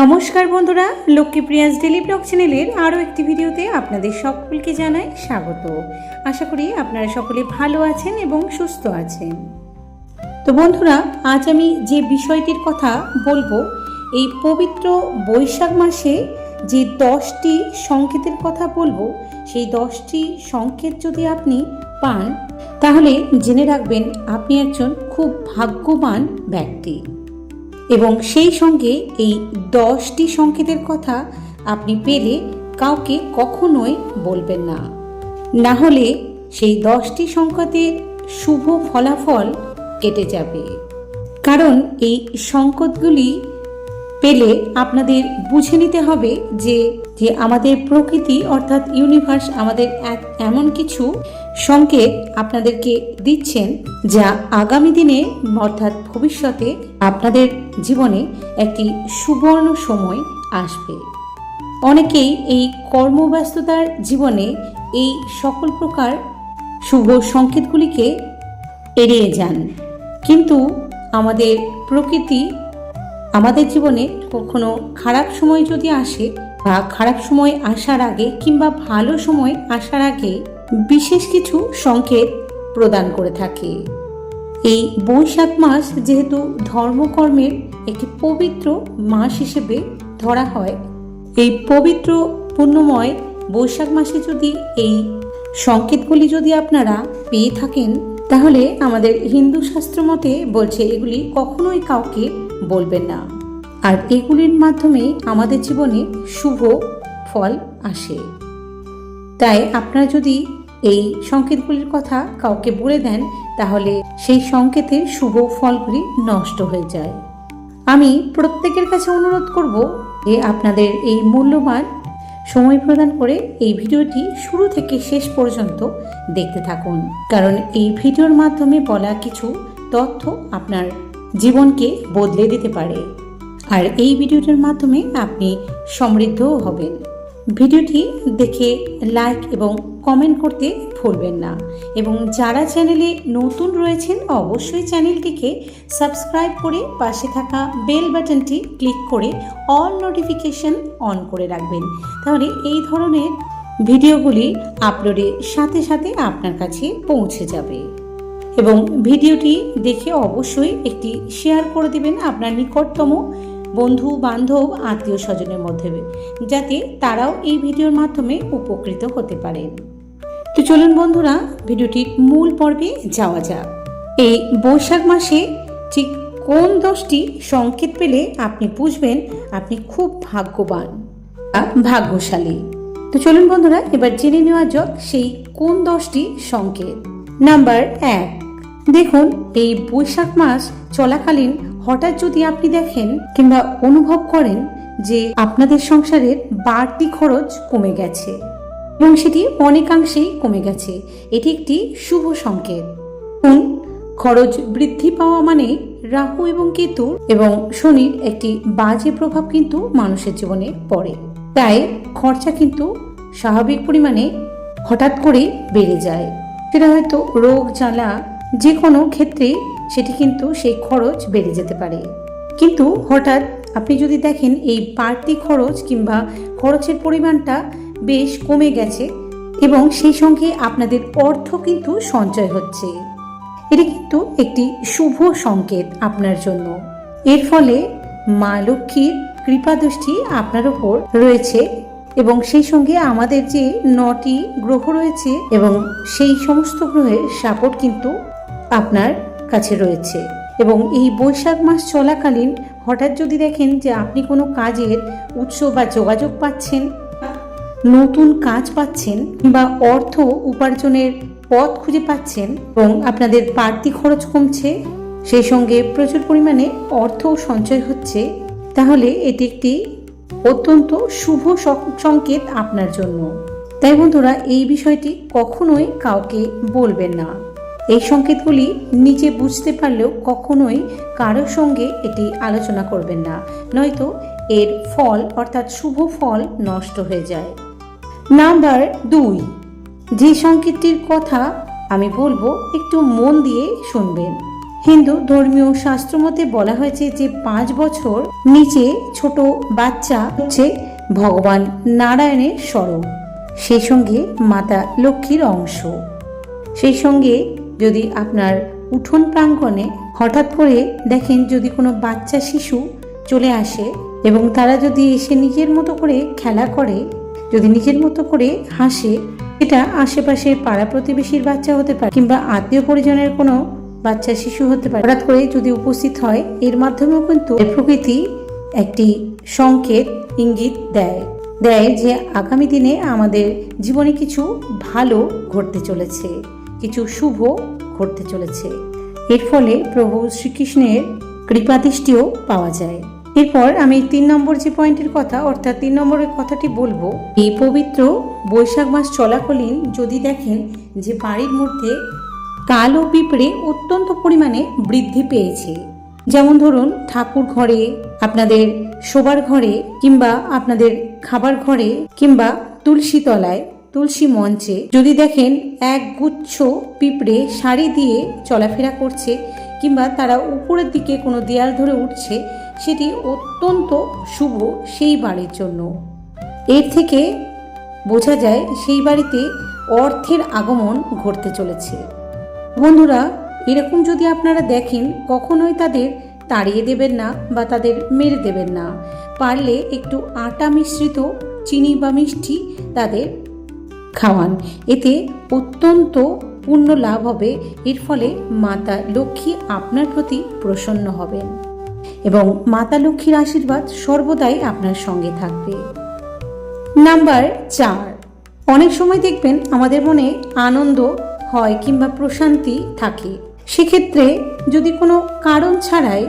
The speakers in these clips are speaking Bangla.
নমস্কার বন্ধুরা লক্ষ্মীপ্রিয়াস ডেলি ব্লগ চ্যানেলের আরও একটি ভিডিওতে আপনাদের সকলকে জানাই স্বাগত। আশা করি আপনারা সকলে ভালো আছেন এবং সুস্থ আছেন। তো বন্ধুরা, আজ আমি যে বিষয়টির কথা বলব, এই পবিত্র বৈশাখ মাসে যে দশটি সংকেতের কথা বলব, সেই দশটি সংকেত যদি আপনি পান, তাহলে জেনে রাখবেন আপনি একজন খুব ভাগ্যবান ব্যক্তি। এবং সেই সঙ্গে এই দশটি সংকেতের কথা আপনি পেলে কাউকে কখনোই বলবেন না। না হলে সেই দশটি সংকেতের শুভ ফলাফল কেটে যাবে। কারণ এই সংকটগুলি পেলে আপনাদের বুঝে নিতে হবে যে যে আমাদের প্রকৃতি অর্থাৎ ইউনিভার্স আমাদের এক- এমন কিছু সংকেত আপনাদেরকে দিচ্ছেন যা আগামী দিনে অর্থাৎ ভবিষ্যতে আপনাদের জীবনে একটি সুবর্ণ সময় আসবে। অনেকেই এই কর্মব্যস্ততার জীবনে এই সকল প্রকার শুভ সংকেতগুলিকে এড়িয়ে যান। কিন্তু আমাদের প্রকৃতি আমাদের জীবনে কখনো খারাপ সময় যদি আসে বা খারাপ সময় আসার আগে কিংবা ভালো সময় আসার আগে বিশেষ কিছু সংকেত প্রদান করে থাকে। এই বৈশাখ মাস যেহেতু ধর্মকর্মের একটি পবিত্র মাস হিসেবে ধরা হয়, এই পবিত্র পুণ্যময় বৈশাখ মাসে যদি এই সংকেতগুলি যদি আপনারা পেয়ে থাকেন তাহলে আমাদের হিন্দু শাস্ত্র মতে বলছে এগুলি কখনোই কাউকে বলবেন না। আর এগুলির মাধ্যমে আমাদের জীবনে শুভ ফল আসে। তাই আপনারা যদি এই সংকেতগুলির কথা কাউকে বলে দেন, তাহলে সেই সংকেতের শুভ ফলগুলি নষ্ট হয়ে যায়। আমি প্রত্যেকের কাছে অনুরোধ করব যে আপনাদের এই মূল্যবান সময় প্রদান করে এই ভিডিওটি শুরু থেকে শেষ পর্যন্ত দেখতে থাকুন। কারণ এই ভিডিওর মাধ্যমে বলা কিছু তথ্য আপনার জীবনকে বদলে দিতে পারে। আর এই ভিডিওটির মাধ্যমে আপনি সমৃদ্ধও হবেন। ভিডিওটি দেখে লাইক এবং কমেন্ট করতে ভুলবেন না। এবং যারা চ্যানেলে নতুন রয়েছেন, অবশ্যই চ্যানেলটিকে সাবস্ক্রাইব করে পাশে থাকা বেল বাটনটি ক্লিক করে অল নোটিফিকেশন অন করে রাখবেন। তাহলে এই ধরনের ভিডিওগুলি আপলোডের সাথে সাথে আপনার কাছে পৌঁছে যাবে। এবং ভিডিওটি দেখে অবশ্যই একটি শেয়ার করে দেবেন আপনার নিকটতম বন্ধু, বান্ধব, আত্মীয় স্বজনের মধ্যে, যাতে তারাও এই ভিডিওর মাধ্যমে উপকৃত হতে পারেন। তো চলুন বন্ধুরা, ভিডিওটির মূল পর্বে যাওয়া যাক। এই বৈশাখ মাসে ঠিক কোন দশটি সংকেত পেলে আপনি বুঝবেন আপনি খুব ভাগ্যবান ভাগ্যশালী। তো চলুন বন্ধুরা, এবার জেনে নেওয়া যাক সেই কোন দশটি সংকেত। নাম্বার এক, দেখুন, এই বৈশাখ মাস চলাকালীন হঠাৎ যদি আপনি দেখেন কিংবা অনুভব করেন যে আপনাদের সংসারের বাড়তি খরচ কমে গেছে। এবং সেটি অনেকাংশেই কমে গেছে। এটি একটি শুভ সংকেত। দেখুন, খরচ বৃদ্ধি পাওয়া মানে রাহু এবং কেতু এবং শনির একটি বাজে প্রভাব কিন্তু মানুষের জীবনে পড়ে। তাই খরচা কিন্তু স্বাভাবিক পরিমাণে হঠাৎ করে বেড়ে যায়। সেটা হয়তো রোগ জ্বালা যে কোনো ক্ষেত্রে সেটি কিন্তু সেই খরচ বেড়ে যেতে পারে। কিন্তু হঠাৎ আপনি যদি দেখেন এই বাড়তি খরচ কিংবা খরচের পরিমাণটা বেশ কমে গেছে এবং সেই সঙ্গে আপনাদের অর্থ কিন্তু সঞ্চয় হচ্ছে। এটি কিন্তু একটি শুভ সংকেত আপনার জন্য। এর ফলে মা লক্ষ্মীর কৃপাদৃষ্টি আপনার উপর রয়েছে এবং সেই সঙ্গে আমাদের যে নটি গ্রহ রয়েছে এবং সেই সমস্ত গ্রহের সাপোর্ট কিন্তু আপনার কাছে রয়েছে। এবং এই বৈশাখ মাস চলাকালীন হঠাৎ যদি দেখেন যে আপনি কোনো কাজের উৎস বা যোগাযোগ পাচ্ছেন নতুন কাজ পাচ্ছেন বা অর্থ উপার্জনের পথ খুঁজে পাচ্ছেন এবং আপনাদের বাড়তি খরচ কমছে, সেই সঙ্গে প্রচুর পরিমাণে অর্থ সঞ্চয় হচ্ছে, তাহলে এটি একটি অত্যন্ত শুভ সংকেত আপনার জন্য। তাই বন্ধুরা, এই বিষয়টি কখনোই কাউকে বলবেন না। এই সংকেতগুলি নিজে বুঝতে পারলেও কখনোই কারোর সঙ্গে এটি আলোচনা করবেন না, নয়তো এর ফল অর্থাৎ শুভ ফল নষ্ট হয়ে যায়। নাম্বার দুই। যে সংকেতটির কথা আমি বলব, একটু মন দিয়ে শুনবেন। হিন্দু ধর্মীয় শাস্ত্র মতে বলা হয়েছে যে, পাঁচ বছর নিচে ছোট বাচ্চা হচ্ছে ভগবান নারায়ণের স্বরূপ। সেই সঙ্গে মাতা লক্ষ্মীর অংশ। সেই সঙ্গে যদি আপনার উঠোন প্রাঙ্গণে হঠাৎ করে দেখেন যদি কোনো বাচ্চা শিশু চলে আসে এবং তারা যদি এসে নিজের মতো করে খেলা করে যদি নিজের মতো করে হাসে, এটা আশেপাশের পাড়া প্রতিবেশীর বাচ্চা হতে পারে কিংবা আত্মীয় পরিজনের কোনো বাচ্চা শিশু হতে পারে। হঠাৎ করে যদি উপস্থিত হয়, এর মাধ্যমেও কিন্তু প্রকৃতি একটি সংকেত ইঙ্গিত দেয়। দেয় যে আগামী দিনে আমাদের জীবনে কিছু ভালো ঘটতে চলেছে, কিছু শুভ ঘটতে চলেছে। এর ফলে প্রভু শ্রীকৃষ্ণের কৃপাদৃষ্টিও পাওয়া যায়। এরপর আমি তিন নম্বর যে পয়েন্টের কথা, অর্থাৎ তিন নম্বরের কথাটি বলব, এই পবিত্র বৈশাখ মাস চলাকালীন যদি দেখেন যে বাড়ির মধ্যে কালো পিঁপড়ে অত্যন্ত পরিমাণে বৃদ্ধি পেয়েছে। যেমন ধরুন, ঠাকুর ঘরে, আপনাদের শোবার ঘরে, কিংবা আপনাদের খাবার ঘরে, কিংবা তুলসী তলায়, তুলসী মঞ্চে, যদি দেখেন এক গুচ্ছ পিঁপড়ে শাড়ি দিয়ে চলাফেরা করছে, কিংবা তারা উপরের দিকে কোনো দেয়াল ধরে উঠছে সেটি অত্যন্ত শুভ সেই বাড়ির জন্য। এর থেকে বোঝা যায় সেই বাড়িতে অর্থের আগমন ঘটতে চলেছে। বন্ধুরা, এরকম যদি আপনারা দেখেন, কখনোই তাদের তাড়িয়ে দেবেন না বা তাদের মেরে দেবেন না। পারলে একটু আটা মিশ্রিত চিনি বা মিষ্টি তাদের খাওয়ান। এতে অত্যন্ত পূর্ণ লাভ হবে। এর ফলে মাতা লক্ষ্মী আপনার প্রতি প্রসন্ন হবেন। এবং মাতা লক্ষ্মীর আশীর্বাদ সর্বদাই আপনার সঙ্গে থাকবে। নাম্বার চার। অনেক সময় দেখবেন আমাদের মনে আনন্দ হয় কিংবা প্রশান্তি থাকে। সেক্ষেত্রে যদি কোনো কারণ ছাড়াই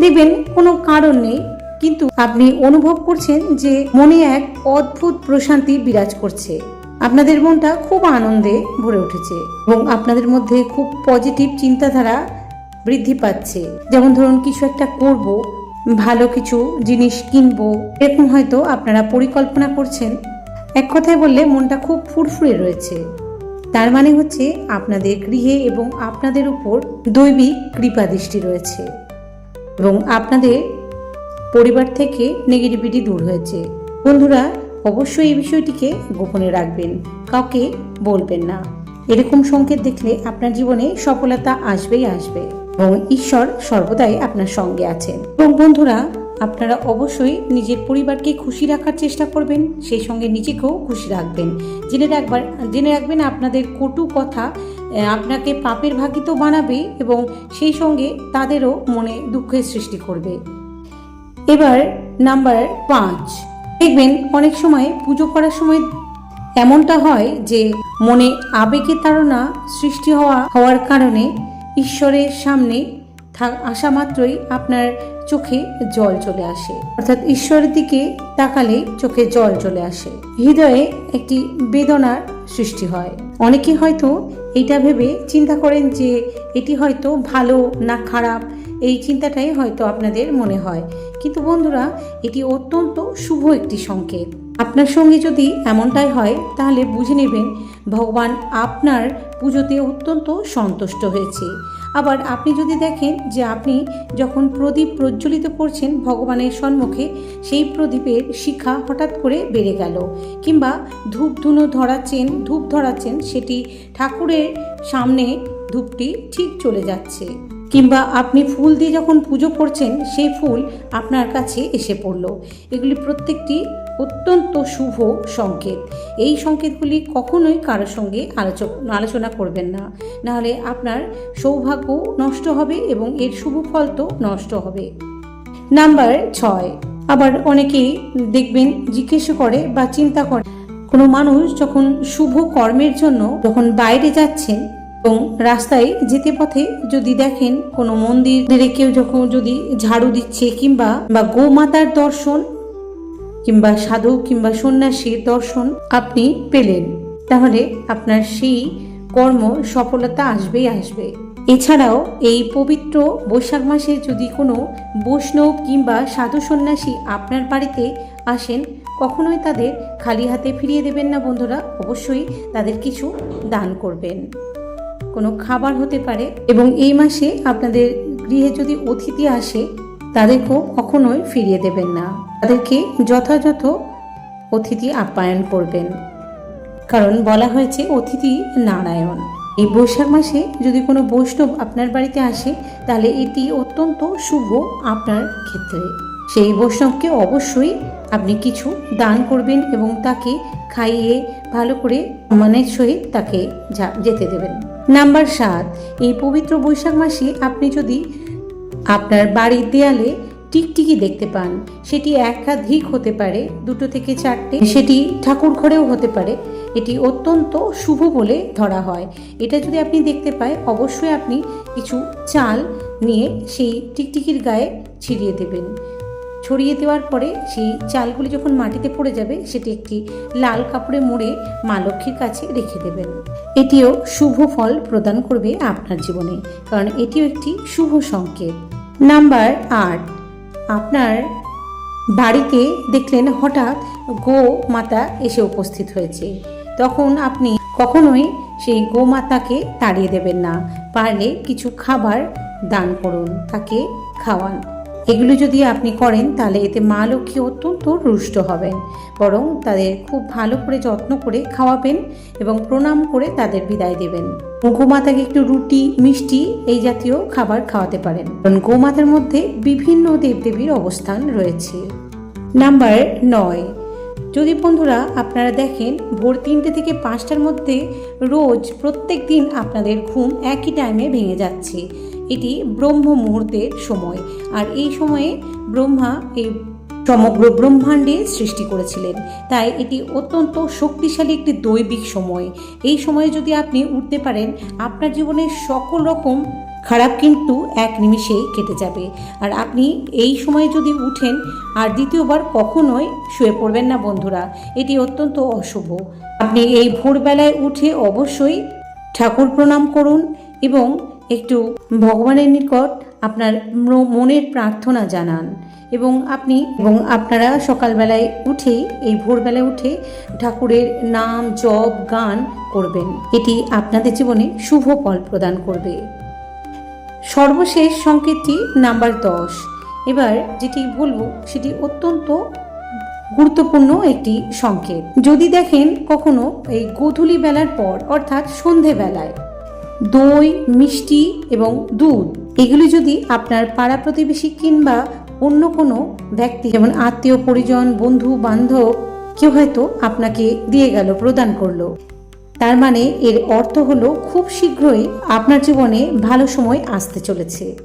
দেখবেন কোনো কারণ নেই, কিন্তু আপনি অনুভব করছেন যে মনে এক অদ্ভুত প্রশান্তি বিরাজ করছে। আপনাদের মনটা খুব আনন্দে ভরে উঠেছে এবং আপনাদের মধ্যে খুব পজিটিভ চিন্তাধারা বৃদ্ধি পাচ্ছে। যেমন ধরুন, কিছু একটা করব, ভালো কিছু জিনিস কিনবো, এরকম হয়তো আপনারা পরিকল্পনা করছেন। এক কথায় বললে মনটা খুব ফুরফুরে রয়েছে। তার মানে হচ্ছে আপনাদের গৃহে এবং আপনাদের উপর দৈবিক কৃপা দৃষ্টি রয়েছে এবং আপনাদের পরিবার থেকে নেগেটিভিটি দূর হয়েছে। বন্ধুরা, অবশ্যই এই বিষয়টিকে গোপনে রাখবেন, কাউকে বলবেন না। এরকম সংকেত দেখলে আপনার জীবনে সফলতা আসবেই আসবে। এবং ঈশ্বর সর্বদাই আপনার সঙ্গে আছেন। এবং বন্ধুরা, আপনারা অবশ্যই নিজের পরিবারকে খুশি রাখার চেষ্টা করবেন, সেই সঙ্গে নিজেকেও খুশি রাখবেন। জেনে রাখবার, জেনে রাখবেন আপনাদের কটু কথা আপনাকে পাপের ভাগিত বানাবে এবং সেই সঙ্গে তাদেরও মনে দুঃখের সৃষ্টি করবে। এবার নাম্বার পাঁচ। দেখবেন অনেক সময় পুজো করার সময় এমনটা হয় যে মনে আবেগে তাড়না সৃষ্টি হওয়া, হওয়ার কারণে ঈশ্বরের সামনে আসা মাত্রই আপনার চোখে জল চলে আসে। অর্থাৎ ঈশ্বরের দিকে তাকালে চোখে জল চলে আসে। হৃদয়ে একটি বেদনার সৃষ্টি হয়। অনেকে হয়তো এটা ভেবে চিন্তা করেন যে এটি হয়তো ভালো না খারাপ, এই চিন্তাটাই হয়তো আপনাদের মনে হয়। কিন্তু বন্ধুরা, এটি অত্যন্ত শুভ একটি সংকেত। আপনার সঙ্গে যদি এমনটাই হয়, তাহলে বুঝে নেবেন ভগবান আপনার পুজোতে অত্যন্ত সন্তুষ্ট হয়েছে। আবার আপনি যদি দেখেন যে আপনি যখন প্রদীপ প্রজ্বলিত করছেন ভগবানের সম্মুখে, সেই প্রদীপের শিখা হঠাৎ করে বেড়ে গেল। কিংবা ধূপ ধুনো ধরাচ্ছেন, ধূপ ধরাচ্ছেন, সেটি ঠাকুরের সামনে ধূপটি ঠিক চলে যাচ্ছে। কিংবা আপনি ফুল দিয়ে যখন পুজো করছেন, সেই ফুল আপনার কাছে এসে পড়ল। এগুলি প্রত্যেকটি অত্যন্ত শুভ সংকেত। এই সংকেতগুলি কখনোই কারোর সঙ্গে আলোচনা আলোচনা করবেন না। নাহলে আপনার সৌভাগ্য নষ্ট হবে এবং এর শুভ ফল তো নষ্ট হবে। নাম্বার ছয়। আবার অনেকেই দেখবেন জিজ্ঞেস করে বা চিন্তা করে, কোনো মানুষ যখন শুভ কর্মের জন্য যখন বাইরে যাচ্ছেন এবং রাস্তায় যেতে পথে যদি দেখেন কোনো মন্দিরে কেউ যখন যদি ঝাড়ু দিচ্ছে কিংবা বা গোমাতার দর্শন কিংবা সাধু কিংবা সন্ন্যাসীর দর্শন আপনি পেলেন। তাহলে আপনার সেই কর্ম সফলতা আসবেই আসবে। এছাড়াও এই পবিত্র বৈশাখ মাসে যদি কোনো বৈষ্ণব কিংবা সাধু সন্ন্যাসী আপনার বাড়িতে আসেন, কখনোই তাদের খালি হাতে ফিরিয়ে দেবেন না বন্ধুরা, অবশ্যই তাদের কিছু দান করবেন। কোনো খাবার হতে পারে এবং এই মাসে আপনাদের গৃহে যদি অতিথি আসে তাদেরকেও কখনোই ফিরিয়ে দেবেন না। তাদেরকে যথাযথ অতিথি আপ্যায়ন করবেন। কারণ বলা হয়েছে, অতিথি নারায়ণ। এই বৈশাখ মাসে যদি কোনো বৈষ্ণব আপনার বাড়িতে আসে, তাহলে এটি অত্যন্ত শুভ আপনার ক্ষেত্রে। সেই বৈষ্ণবকে অবশ্যই আপনি কিছু দান করবেন এবং তাকে খাইয়ে ভালো করে মানের সহিত তাকে যেতে দেবেন। নাম্বার সাত, এই পবিত্র বৈশাখ মাসে আপনি যদি আপনার বাড়ির দেয়ালে টিকটিকি দেখতে পান। সেটি একাধিক হতে পারে, দুটো থেকে চারটে। সেটি ঠাকুর ঘরেও হতে পারে। এটি অত্যন্ত শুভ বলে ধরা হয়। এটা যদি আপনি দেখতে পায়, অবশ্যই আপনি কিছু চাল নিয়ে সেই টিকটিকির গায়ে ছিটিয়ে দেবেন। ছড়িয়ে দেওয়ার পরে সেই চালগুলি যখন মাটিতে পড়ে যাবে, সেটি একটি লাল কাপড়ে মুড়ে মা লক্ষ্মীর কাছে রেখে দেবেন। এটিও শুভ ফল প্রদান করবে আপনার জীবনে, কারণ এটিও একটি শুভ সংকেত। নাম্বার আট। আপনার বাড়িতে দেখলেন হঠাৎ গো মাতা এসে উপস্থিত হয়েছে। তখন আপনি কখনোই সেই গোমাতাকে তাড়িয়ে দেবেন না। পারলে কিছু খাবার দান করুন, তাকে খাওয়ান। এগুলো যদি আপনি করেন, তাহলে এতে মা লক্ষ্মী অত্যন্ত রুষ্ট হবেন। বরং তাদের খুব ভালো করে যত্ন করে খাওয়াবেন এবং প্রণাম করে তাদের বিদায় দেবেন। গোমাতাকে একটু রুটি, মিষ্টি এই জাতীয় খাবার খাওয়াতে পারেন। কারণ গোমাতার মধ্যে বিভিন্ন দেবদেবীর অবস্থান রয়েছে। নাম্বার নয়। যদি বন্ধুরা আপনারা দেখেন, ভোর তিনটে থেকে পাঁচটার মধ্যে রোজ প্রত্যেক দিন আপনাদের ঘুম একই টাইমে ভেঙে যাচ্ছে। এটি ব্রহ্ম মুহূর্তের সময়। আর এই সময়ে ব্রহ্মা এই সমগ্র ব্রহ্মাণ্ডে সৃষ্টি করেছিলেন। তাই এটি অত্যন্ত শক্তিশালী একটি দৈবিক সময়। এই সময়ে যদি আপনি উঠতে পারেন, আপনার জীবনের সকল রকম খারাপ কিন্তু এক নিমিষেই কেটে যাবে। আর আপনি এই সময়ে যদি উঠেন, আর দ্বিতীয়বার কখনোই শুয়ে পড়বেন না বন্ধুরা। এটি অত্যন্ত অশুভ। আপনি এই ভোরবেলায় উঠে অবশ্যই ঠাকুর প্রণাম করুন এবং একটু ভগবানের নিকট আপনার মনের প্রার্থনা জানান এবং আপনি এবং আপনারা সকালবেলায় উঠে এই ভোরবেলায় উঠে ঠাকুরের নাম, জপ, গান করবেন। এটি আপনাদের জীবনে শুভ ফল প্রদান করবে। সর্বশেষ সংকেতটি নাম্বার দশ। এবার যেটি বলব, সেটি অত্যন্ত গুরুত্বপূর্ণ একটি সংকেত। যদি দেখেন কখনো এই গোধূলি বেলার পর, অর্থাৎ সন্ধে বেলায় দই, মিষ্টি এবং দুধ। এগুলি যদি আপনার পাড়া প্রতিবেশী কিংবা অন্য কোনো ব্যক্তি, যেমন আত্মীয়, পরিজন, বন্ধু, বান্ধব, কেউ হয়তো আপনাকে দিয়ে গেল, প্রদান করল। তার মানে এর অর্থ হলো খুব শীঘ্রই আপনার জীবনে ভালো সময় আসতে চলেছে।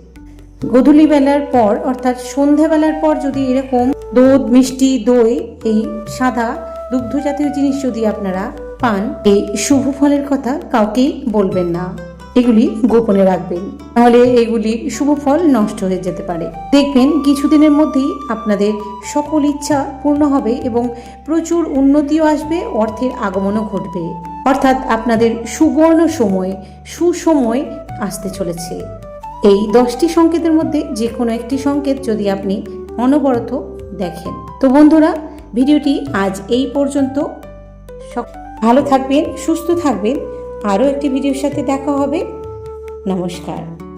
গধূলি বেলার পর, অর্থাৎ সন্ধ্যাবেলার পর যদি এরকম দুধ, মিষ্টি, দই, এই সাদা দুগ্ধ জাতীয় জিনিস যদি আপনারা পান, এই শুভ ফলের কথা কাউকেই বলবেন না। এগুলি গোপনে রাখবেন। তাহলে এগুলি শুভ ফল নষ্ট হয়ে যেতে পারে। দেখবেন কিছুদিনের মধ্যেই আপনাদের সকল ইচ্ছা পূর্ণ হবে এবং প্রচুর উন্নতিও আসবে, অর্থের আগমনও ঘটবে। অর্থাৎ আপনাদের সুবর্ণ সময়, সুসময় আসতে চলেছে। এই দশটি সংকেতের মধ্যে যে কোনো একটি সংকেত যদি আপনি অনবরত দেখেন। তো বন্ধুরা, ভিডিওটি আজ এই পর্যন্ত। ভালো থাকবেন সুস্থ থাকবেন। আরও একটি ভিডিওর সাথে দেখা হবে। নমস্কার।